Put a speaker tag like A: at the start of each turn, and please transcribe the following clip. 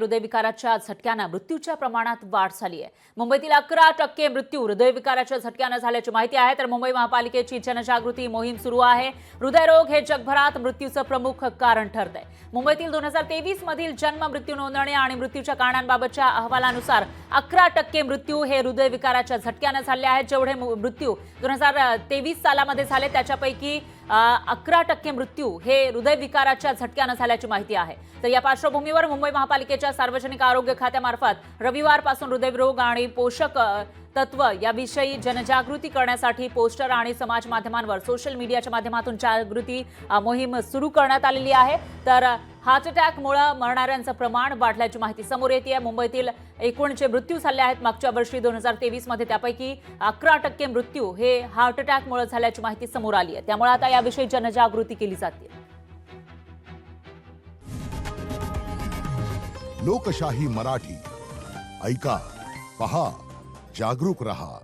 A: हृदयविकाराच्या झटक्यानं मृत्यूच्या प्रमाणात वाढ झाली आहे. मुंबईतील अकरा टक्के मृत्यू हृदयविकाराच्या झटक्यानं झाल्याची माहिती आहे. तर मुंबई महापालिकेची जनजागृती मोहीम सुरू आहे. हृदयरोग हे जगभरात मृत्यूचं प्रमुख कारण ठरत आहे मुंबईतील दोन हजार तेवीस मधील जन्म मृत्यू नोंदणी आणि मृत्यूच्या कारणांबाबतच्या अहवालानुसार अकरा टक्के मृत्यू हे हृदयविकाराच्या झटक्यानं झाले आहेत. जेवढे मृत्यू दोन हजार तेवीस सालामध्ये झाले त्याच्यापैकी अकरा टक्के मृत्यू हे हृदयविकाराच्या झटक्यानं झाल्याची माहिती आहे. तर या पार्श्वभूमीवर मुंबई महापालिकेच्या सार्वजनिक आरोग्य खात्यामार्फत रविवारपासून हृदयरोग आणि पोषक तत्व याविषयी जनजागृती करण्यासाठी पोस्टर आणि समाज माध्यमांवर सोशल मीडियाच्या माध्यमातून जागृती मोहीम सुरू करण्यात आलेली आहे. तर हार्ट अटॅकमुळे मरणाऱ्यांचं प्रमाण वाढल्याची माहिती समोर येते आहे मुंबईतील एकूणचे मृत्यू झाले आहेत. मागच्या वर्षी दोन हजार तेवीसमध्ये त्यापैकी अकरा टक्के मृत्यू हे हार्ट अटॅकमुळे झाल्याची माहिती समोर आली आहे. त्यामुळे आता याविषयी जनजागृती केली जाते.
B: लोकशाही मराठी. ऐका पहा जागरूक रहा.